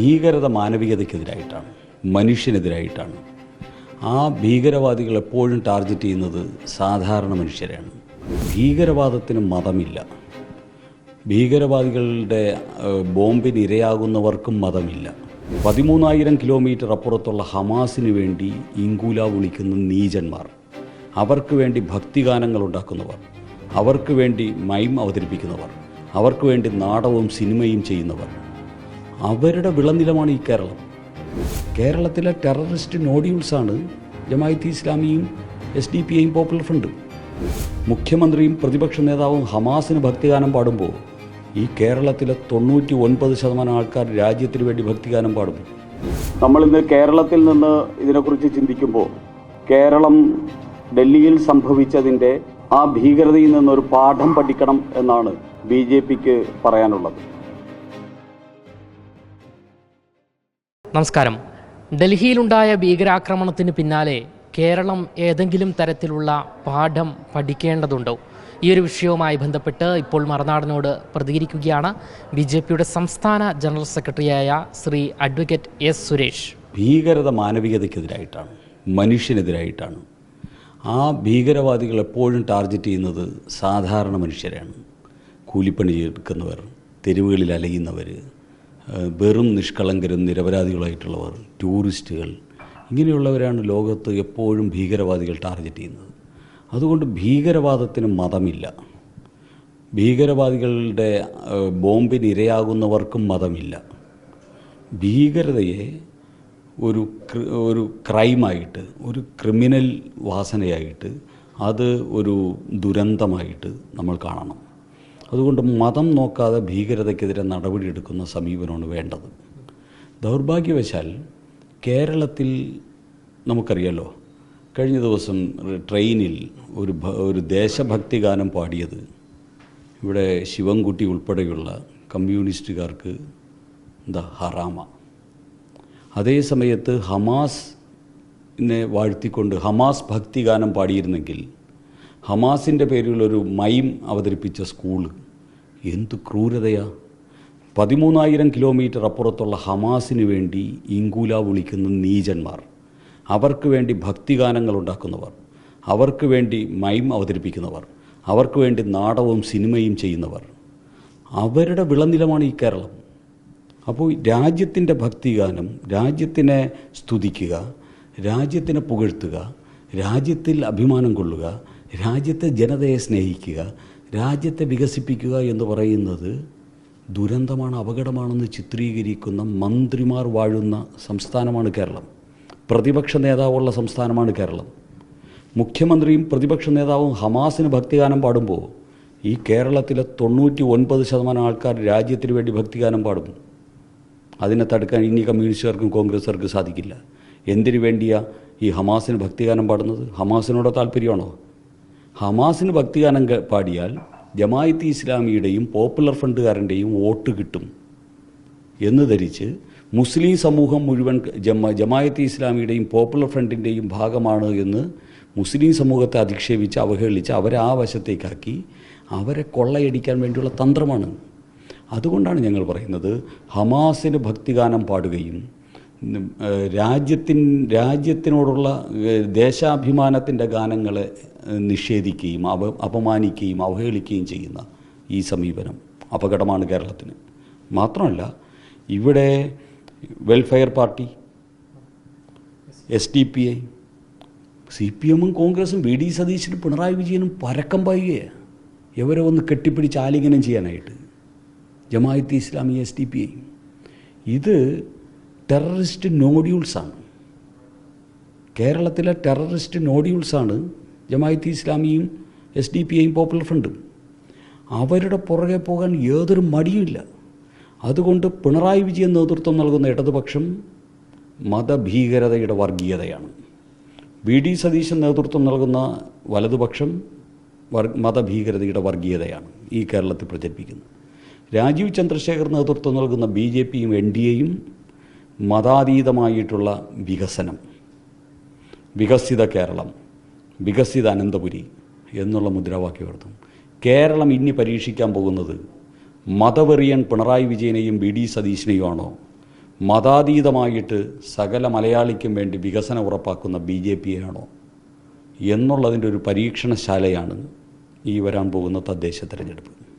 ഭീകരത മാനവികതയ്ക്കെതിരായിട്ടാണ് മനുഷ്യനെതിരായിട്ടാണ്. ആ ഭീകരവാദികൾ എപ്പോഴും ടാർഗറ്റ് ചെയ്യുന്നത് സാധാരണ മനുഷ്യരെയാണ് ഭീകരവാദത്തിന് മതമില്ല. ഭീകരവാദികളുടെ ബോംബിന് ഇരയാകുന്നവർക്കും മതമില്ല. പതിമൂന്നായിരം കിലോമീറ്റർ അപ്പുറത്തുള്ള ഹമാസിന് വേണ്ടി ഇങ്കൂല വിളിക്കുന്ന നീചന്മാർ അവർക്ക് വേണ്ടി ഭക്തിഗാനങ്ങൾ ഉണ്ടാക്കുന്നവർ അവർക്ക് വേണ്ടി മൈം അവതരിപ്പിക്കുന്നവർ അവർക്ക് വേണ്ടി നാടകവും സിനിമയും ചെയ്യുന്നവർ അവരുടെ വിളനിലമാണ് ഈ കേരളം. കേരളത്തിലെ ടെററിസ്റ്റ് നോഡ്യൂൾസാണ് ജമായത്ത് ഇസ്ലാമിയും എസ് ഡി പി ഐയും പോപ്പുലർ ഫ്രണ്ട്. മുഖ്യമന്ത്രിയും പ്രതിപക്ഷ നേതാവും ഹമാസിന് ഭക്തിഗാനം പാടുമ്പോൾ ഈ കേരളത്തിലെ തൊണ്ണൂറ്റി ഒൻപത് ശതമാനം ആൾക്കാർ രാജ്യത്തിന് വേണ്ടി ഭക്തിഗാനം പാടും. നമ്മളിന്ന് കേരളത്തിൽ നിന്ന് ഇതിനെക്കുറിച്ച് ചിന്തിക്കുമ്പോൾ കേരളം ഡൽഹിയിൽ സംഭവിച്ചതിന്റെ ആ ഭീകരതയിൽ നിന്നൊരു പാഠം പഠിക്കണം എന്നാണ് ബി ജെ പിക്ക് പറയാനുള്ളത്. നമസ്കാരം. ഡൽഹിയിലുണ്ടായ ഭീകരാക്രമണത്തിന് പിന്നാലെ കേരളം ഏതെങ്കിലും തരത്തിലുള്ള പാഠം പഠിക്കേണ്ടതുണ്ടോ? ഈ ഒരു വിഷയവുമായി ബന്ധപ്പെട്ട് ഇപ്പോൾ മറുനാടനോട് പ്രതികരിക്കുകയാണ് ബി ജെ പിയുടെ സംസ്ഥാന ജനറൽ സെക്രട്ടറിയായ ശ്രീ അഡ്വക്കേറ്റ് എസ് സുരേഷ്. ഭീകരത മാനവികതയ്ക്കെതിരായിട്ടാണ് മനുഷ്യനെതിരായിട്ടാണ്. ആ ഭീകരവാദികൾ എപ്പോഴും ടാർഗറ്റ് ചെയ്യുന്നത് സാധാരണ മനുഷ്യരാണ്. കൂലിപ്പണി എടുക്കുന്നവർ തെരുവുകളിൽ അലയുന്നവർ വെറും നിഷ്കളങ്കരും നിരപരാധികളായിട്ടുള്ളവർ ടൂറിസ്റ്റുകൾ ഇങ്ങനെയുള്ളവരാണ് ലോകത്ത് എപ്പോഴും ഭീകരവാദികൾ ടാർഗറ്റ് ചെയ്യുന്നത്. അതുകൊണ്ട് ഭീകരവാദത്തിന് മതമില്ല. ഭീകരവാദികളുടെ ബോംബിന് ഇരയാകുന്നവർക്കും മതമില്ല. ഭീകരതയെ ഒരു ഒരു ക്രൈമായിട്ട് ഒരു ക്രിമിനൽ വാസനയായിട്ട് അത് ഒരു ദുരന്തമായിട്ട് നമ്മൾ കാണണം. അതുകൊണ്ട് മതം നോക്കാതെ ഭീകരതയ്ക്കെതിരെ നടപടിയെടുക്കുന്ന സമീപനമാണ് വേണ്ടത്. ദൗർഭാഗ്യവശാൽ കേരളത്തിൽ നമുക്കറിയാലോ കഴിഞ്ഞ ദിവസം ട്രെയിനിൽ ഒരു ഒരു ദേശഭക്തി ഗാനം പാടിയത് ഇവിടെ ശിവൻകുട്ടി ഉൾപ്പെടെയുള്ള കമ്മ്യൂണിസ്റ്റുകാർക്ക് എന്താ ഹറാമ. അതേ സമയത്ത് ഹമാസിനെ വാഴ്ത്തിക്കൊണ്ട് ഹമാസ് ഭക്തി ഗാനം പാടിയിരുന്നെങ്കിൽ ഹമാസിന്റെ പേരിലൊരു മൈം അവതരിപ്പിച്ച സ്കൂൾ എന്ത് ക്രൂരതയാ. പതിമൂന്നായിരം കിലോമീറ്റർ അപ്പുറത്തുള്ള ഹമാസിന് വേണ്ടി ഇങ്കൂല വിളിക്കുന്ന നീചന്മാർ. അവർക്ക് വേണ്ടി ഭക്തിഗാനങ്ങൾ ഉണ്ടാക്കുന്നവർ. അവർക്ക് വേണ്ടി മൈം അവതരിപ്പിക്കുന്നവർ. അവർക്ക് വേണ്ടി നാടകവും സിനിമയും ചെയ്യുന്നവർ. അവരുടെ വിളനിലമാണ് ഈ കേരളം. അപ്പോൾ രാജ്യത്തിന്റെ ഭക്തിഗാനം രാജ്യത്തിനെ സ്തുതിക്കുക രാജ്യത്തിനെ പുകഴ്ത്തുക രാജ്യത്തിൽ അഭിമാനം കൊള്ളുക രാജ്യത്തെ ജനതയെ സ്നേഹിക്കുക രാജ്യത്തെ വികസിപ്പിക്കുക എന്ന് പറയുന്നത് ദുരന്തമാണ് അപകടമാണെന്ന് ചിത്രീകരിക്കുന്ന മന്ത്രിമാർ വാഴുന്ന സംസ്ഥാനമാണ് കേരളം. പ്രതിപക്ഷ നേതാവുള്ള സംസ്ഥാനമാണ് കേരളം. മുഖ്യമന്ത്രിയും പ്രതിപക്ഷ നേതാവും ഹമാസിന് ഭക്തിഗാനം പാടുമ്പോൾ ഈ കേരളത്തിലെ തൊണ്ണൂറ്റി ഒൻപത് ശതമാനം ആൾക്കാർ രാജ്യത്തിന് വേണ്ടി ഭക്തിഗാനം പാടും. അതിനെ തടുക്കാൻ ഇനി കമ്മ്യൂണിസ്റ്റുകാർക്കും കോൺഗ്രസ്സുകാർക്കും സാധിക്കില്ല. എന്തിനു വേണ്ടിയാണ് ഈ ഹമാസിന് ഭക്തിഗാനം പാടുന്നത്? ഹമാസിനോട് താല്പര്യമാണോ ഹമാസിന് ഭക്തിഗാനം പാടിയാൽ ജമായത്ത് ഇസ്ലാമിയുടെയും പോപ്പുലർ ഫ്രണ്ടുകാരന്റെയും വോട്ട് കിട്ടും. എന്ന് ധരിച്ച് മുസ്ലിം സമൂഹം മുഴുവൻ ജമ ജമായത്ത് ഇസ്ലാമിയുടെയും പോപ്പുലർ ഫ്രണ്ടിന്റെയും ഭാഗമാണ് എന്ന് മുസ്ലിം സമൂഹത്തെ അധിക്ഷേപിച്ച് അവഹേളിച്ച് അവരെ ആ വശത്തേക്കാക്കി അവരെ കൊള്ളയടിക്കാൻ വേണ്ടിയുള്ള തന്ത്രമാണ്. അതുകൊണ്ടാണ് ഞങ്ങൾ പറയുന്നത് ഹമാസിന് ഭക്തിഗാനം പാടുകയും രാജ്യത്തിൻ രാജ്യത്തിനോടുള്ള ദേശാഭിമാനത്തിന്റെ ഗാനങ്ങളെ നിഷേധിക്കുകയും അവ അപമാനിക്കുകയും അവഹേളിക്കുകയും ചെയ്യുന്ന ഈ സമീപനം അപകടമാണ് കേരളത്തിന്. മാത്രമല്ല ഇവിടെ welfare party S D P I C P എമ്മും കോൺഗ്രസും വി ഡി സതീശനും പിണറായി വിജയനും പരക്കം പായുകയാണ് ഇവരെ ഒന്ന് കെട്ടിപ്പിടിച്ച് ആലിംഗനം ചെയ്യാനായിട്ട്. Jamaat Islami S D P I. ഇത് ടെററിസ്റ്റ് നോഡ്യൂൾസാണ് കേരളത്തിലെ ടെററിസ്റ്റ് നോഡ്യൂൾസാണ് ജമായത്ത് ഇസ്ലാമിയും എസ് ഡി പി ഐയും പോപ്പുലർ ഫ്രണ്ടും അവരുടെ പുറകെ പോകാൻ യാതൊരു മടിയുമില്ല അതുകൊണ്ട് പിണറായി വിജയൻ നേതൃത്വം നൽകുന്ന ഇടതുപക്ഷം മതഭീകരതയുടെ വർഗീയതയാണ്. വി ഡി സതീശൻ നേതൃത്വം നൽകുന്ന വലതുപക്ഷം വർ മതഭീകരതയുടെ വർഗീയതയാണ് ഈ കേരളത്തിൽ പ്രചരിപ്പിക്കുന്നത്. രാജീവ് ചന്ദ്രശേഖർ നേതൃത്വം നൽകുന്ന ബി ജെ പിയും എൻ ഡി എയും മതാതീതമായിട്ടുള്ള വികസനം വികസിത കേരളം. വികസിത അനന്തപുരി എന്നുള്ള മുദ്രാവാക്യം ഉയർത്തും കേരളം ഇനി പരീക്ഷിക്കാൻ പോകുന്നത് മതവെറിയൻ പിണറായി വിജയനെയും ബി ഡി സതീശിനെയും ആണോ മതാതീതമായിട്ട് സകല മലയാളിക്കും വേണ്ടി വികസനം ഉറപ്പാക്കുന്ന ബി ജെ പിയാണോ എന്നുള്ളതിന്റെ ഒരു പരീക്ഷണശാലയാണ് ഈ വരാൻ പോകുന്ന തദ്ദേശ തെരഞ്ഞെടുപ്പ്.